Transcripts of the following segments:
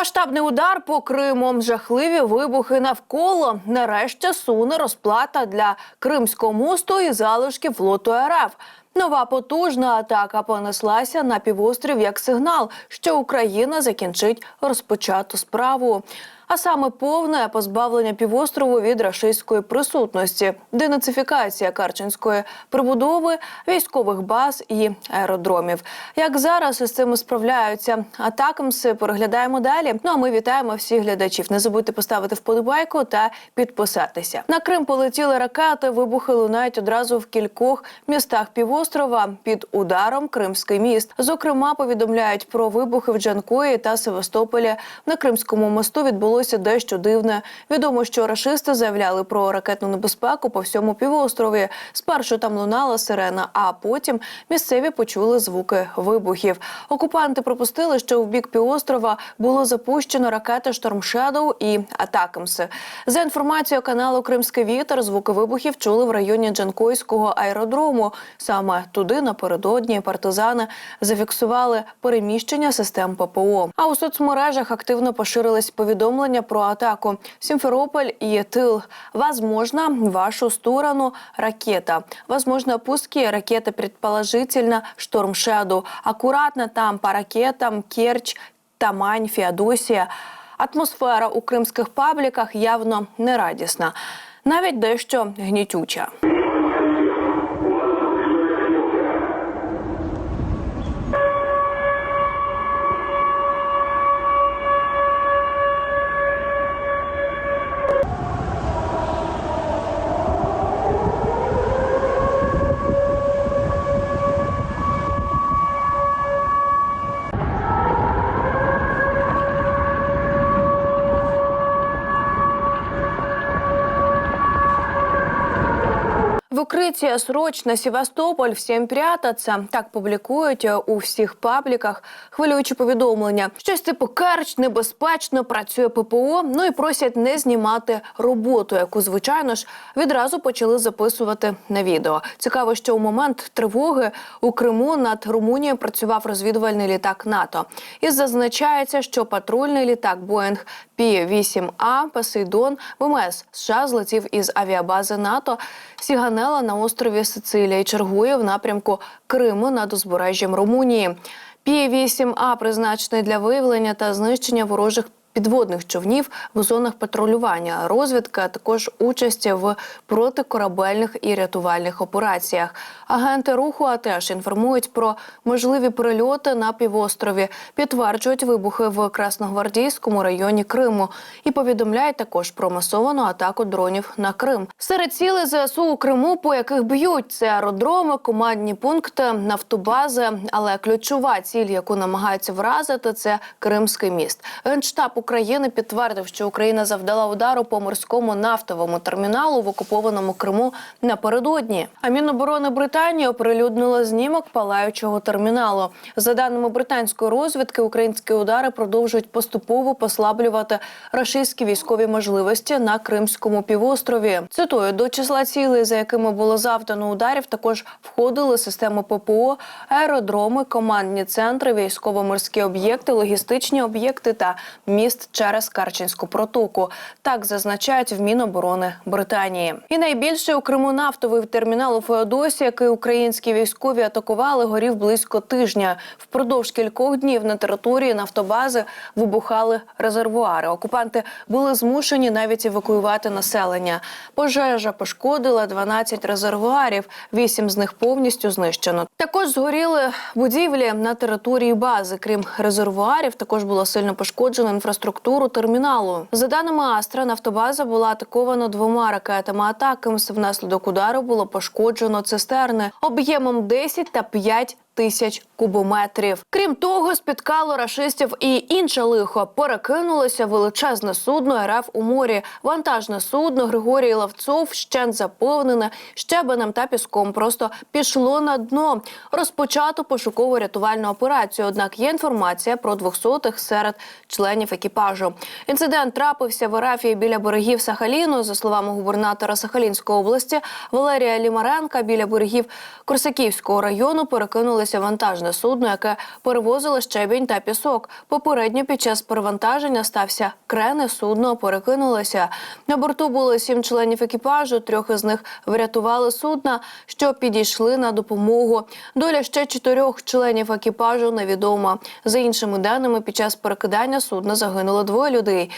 Масштабний удар по Криму, жахливі вибухи навколо. Нарешті суне розплата для Кримського мосту і залишки флоту РФ. Нова потужна атака понеслася на півострів як сигнал, що Україна закінчить розпочату справу. А саме повне позбавлення півострову від рашистської присутності, денацифікація Карченської прибудови, військових баз і аеродромів. Як зараз із цим справляються атакамси, переглядаємо далі. Ну а ми вітаємо всіх глядачів. Не забудьте поставити вподобайку та підписатися. На Крим полетіли ракети. Вибухи лунають одразу в кількох містах півострова під ударом Кримський міст. Зокрема, повідомляють про вибухи в Джанкої та Севастополі. На Кримському мосту відбулося дещо дивне. Відомо, що рашисти заявляли про ракетну небезпеку по всьому півострові. Спершу там лунала сирена, а потім місцеві почули звуки вибухів. Окупанти припустили, що в бік півострова було запущено ракети Шторм Шедоу і Атакамси. За інформацією каналу Кримський вітер, звуки вибухів чули в районі Джанкойського аеродрому. Саме туди напередодні партизани зафіксували переміщення систем ППО. А у соцмережах активно поширились повідомлення про атаку. Сімферополь і тил. Возможно, в вашу сторону ракета. Возможно, пуски ракеты предположительно Шторм Шэдоу. Аккуратно там по ракетам Керчь, Тамань, Феодосія. Атмосфера у кримських пабліках явно нерадісна, навіть дещо гнітюча. Укрытие срочно Севастополь, всім прятаться. Так публікують е, у всіх пабліках хвилюючі повідомлення. Щось типу Керч небезпечно працює ППО. Ну і просять не знімати роботу, яку звичайно ж відразу почали записувати на відео. Цікаво, що у момент тривоги у Криму над Румунією працював розвідувальний літак НАТО. І зазначається, що патрульний літак Боїнг Пі-8А Посейдон ВМС США злетів із авіабази НАТО Сіганела на острові Сицилія і чергує в напрямку Криму над узбережжям Румунії. Пі-8А призначений для виявлення та знищення ворожих підводних човнів в зонах патрулювання, розвідка, а також участі в протикорабельних і рятувальних операціях. Агенти руху АТЕШ інформують про можливі прильоти на півострові, підтверджують вибухи в Красногвардійському районі Криму і повідомляють також про масовану атаку дронів на Крим. Серед цілей ЗСУ у Криму, по яких б'ють це аеродроми, командні пункти, нафтобази. Але ключова ціль, яку намагаються вразити, це Кримський міст. Генштаб України підтвердив, що Україна завдала удару по морському нафтовому терміналу в окупованому Криму напередодні. А Міноборони Британії оприлюднило знімок палаючого терміналу. За даними британської розвідки, українські удари продовжують поступово послаблювати рашистські військові можливості на Кримському півострові. Цитую до числа цілей, за якими було завдано ударів, також входили системи ППО, аеродроми, командні центри, військово-морські об'єкти, логістичні об'єкти та міст через Карченську протоку. Так зазначають в Міноборони Британії. І найбільше у Криму нафтовий термінал у Феодосі, який українські військові атакували, горів близько тижня. Впродовж кількох днів на території нафтобази вибухали резервуари. Окупанти були змушені навіть евакуювати населення. Пожежа пошкодила 12 резервуарів, 8 з них повністю знищено. Також згоріли будівлі на території бази. Крім резервуарів, також було сильно пошкоджено інфраструктуру терміналу. За даними Астра, нафтобаза була атакована двома ракетами атакамс. Внаслідок удару було пошкоджено цистерни об'ємом 10 та 5 тисяч кубометрів. Крім того, спіткало рашистів і інше лихо. Перекинулося величезне судно РФ у морі. Вантажне судно Григорій Лавцов щен заповнене щебенем та піском. Просто пішло на дно. Розпочато пошукову рятувальну операцію. Однак є інформація про двохсотих серед членів екіпажу. Інцидент трапився в Арафії біля берегів Сахаліну. За словами губернатора Сахалінської області Валерія Лімаренка, біля берегів Корсаківського району перекинулися зіткнулося вантажне судно, яке перевозило щебінь та пісок. Попередньо під час перевантаження стався крен і судно перекинулося. На борту було сім членів екіпажу. Трьох із них врятували судна, що підійшли на допомогу. Доля ще чотирьох членів екіпажу невідома. За іншими даними, під час перекидання судна загинуло двоє людей.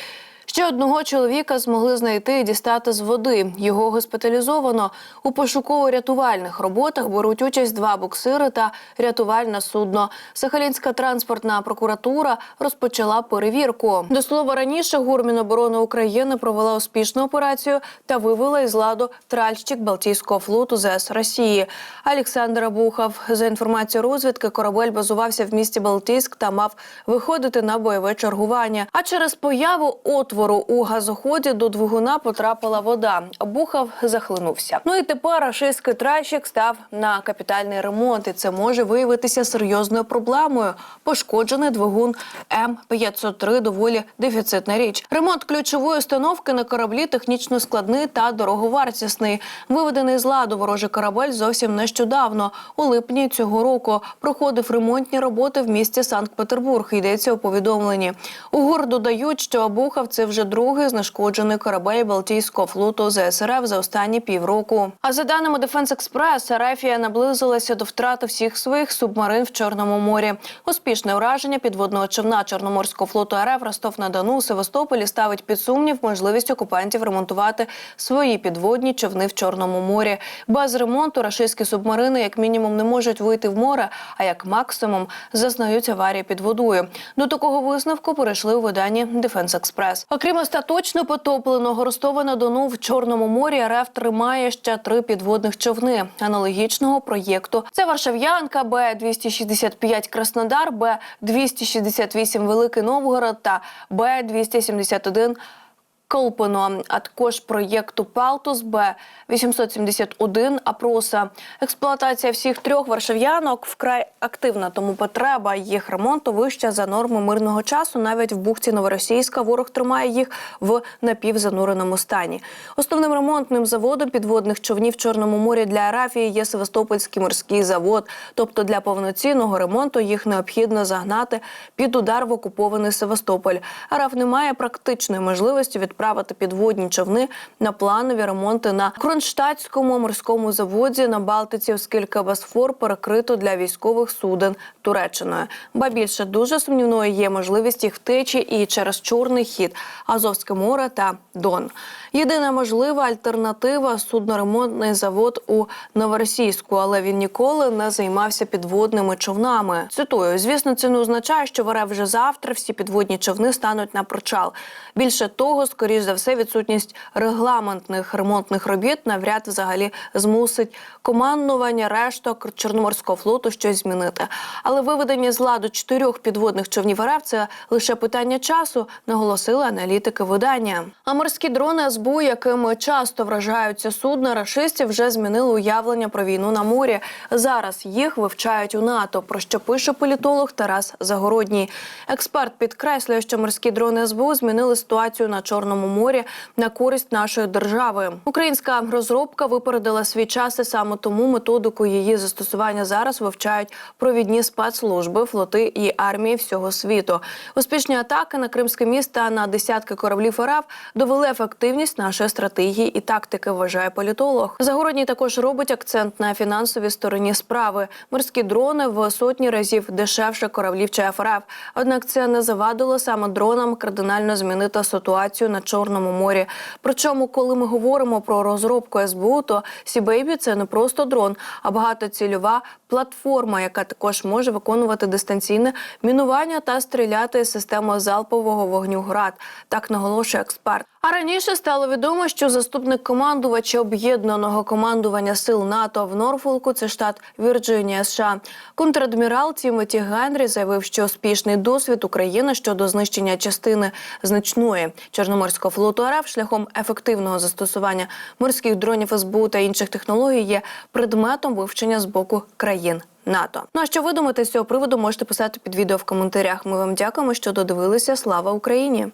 Ще одного чоловіка змогли знайти і дістати з води. Його госпіталізовано. У пошуково-рятувальних роботах беруть участь два буксири та рятувальне судно. Сахалінська транспортна прокуратура розпочала перевірку. До слова, раніше Гурміноборони України провела успішну операцію та вивела із ладу тральщик Балтійського флоту ЗС Росії. Олександр Абухов. За інформацією розвідки, корабель базувався в місті Балтійськ та мав виходити на бойове чергування. А через появу отвору у газоході до двигуна потрапила вода. Бухов захлинувся. Ну і тепер рашистський тральщик став на капітальний ремонт, і це може виявитися серйозною проблемою. Пошкоджений двигун М 503 доволі дефіцитна річ. Ремонт ключової установки на кораблі технічно складний та дороговартісний. Виведений з ладу ворожий корабель зовсім нещодавно. У липні цього року проходив ремонтні роботи в місті Санкт-Петербург. Йдеться у повідомленні. У додають, що Абухов це вже другий знешкоджений корабель Балтійського флоту ЗСРФ за останні півроку. А за даними Defense Express, Арафія наблизилася до втрати всіх своїх субмарин в Чорному морі. Успішне ураження підводного човна Чорноморського флоту РФ Ростов-на-Дону у Севастополі ставить під сумнів можливість окупантів ремонтувати свої підводні човни в Чорному морі. Без ремонту рашистські субмарини як мінімум не можуть вийти в море, а як максимум зазнають аварії під водою. До такого висновку перейшли у виданні Defense Express. Окрім остаточно потопленого Ростова-на-Дону в Чорному морі, РФ тримає ще три підводних човни аналогічного проєкту. Це Варшав'янка, Б 265 Краснодар, Б 268 Великий Новгород та Б 271 Колпино, а також проєкту Палтус Б 871 Апроса. Експлуатація всіх трьох варшав'янок вкрай активна, тому потреба їх ремонту вища за норму мирного часу. Навіть в бухті Новоросійська ворог тримає їх в напівзануреному стані. Основним ремонтним заводом підводних човнів в Чорному морі для Арафії є Севастопольський морський завод. Тобто для повноцінного ремонту їх необхідно загнати під удар в окупований Севастополь. Араф не має практичної можливості відправити підводні човни на планові ремонти на Кронштадтському морському заводі на Балтиці, оскільки Босфор перекрито для військових суден Туреччиною. Ба більше дуже сумнівною є можливість їх втечі і через Чорний хід, Азовське море та Дон. Єдина можлива альтернатива судноремонтний завод у Новоросійську, але він ніколи не займався підводними човнами. Цитую: звісно, це не означає, що в РФ вже завтра всі підводні човни стануть на причал. Більше того, скоріш за все, відсутність регламентних ремонтних робіт навряд взагалі змусить командування решток Чорноморського флоту щось змінити. Але виведення з ладу чотирьох підводних човнів РФ – це лише питання часу, наголосили аналітики видання. А морські дрони СБУ, якими часто вражаються судна, рашистів вже змінили уявлення про війну на морі. Зараз їх вивчають у НАТО. Про що пише політолог Тарас Загородній. Експерт підкреслює, що морські дрони СБУ змінили ситуацію на Чорному морі на користь нашої держави. Українська розробка випередила свій час, і саме тому методику її застосування зараз вивчають провідні спецслужби, флоти і армії всього світу. Успішні атаки на кримське місто на десятки кораблів РФ довели ефективність нашої стратегії і тактики. Вважає політолог. Загородній також робить акцент на фінансовій стороні справи. Морські дрони в сотні разів дешевше кораблів ЧФРФ. Однак це не завадило саме дронам кардинально змінити ситуацію на Чорному морі. Причому, коли ми говоримо про розробку СБУ, то Сібейбі це не просто дрон, а багатоцільова платформа, яка також може виконувати дистанційне мінування та стріляти з системою залпового вогню ГРАД. Так наголошує експерт. А раніше стало відомо, що заступник командувача об'єднаного командування сил НАТО в Норфолку, це штат Вірджинія, США. Контрадмірал Тімоті Генрі заявив, що успішний досвід України щодо знищення частини значної чорноморського флоту РФ шляхом ефективного застосування морських дронів СБУ та інших технологій є предметом вивчення з боку країн. НАТО. Ну а що ви думаєте з цього приводу? Можете писати під відео в коментарях. Ми вам дякуємо, що додивилися. Слава Україні!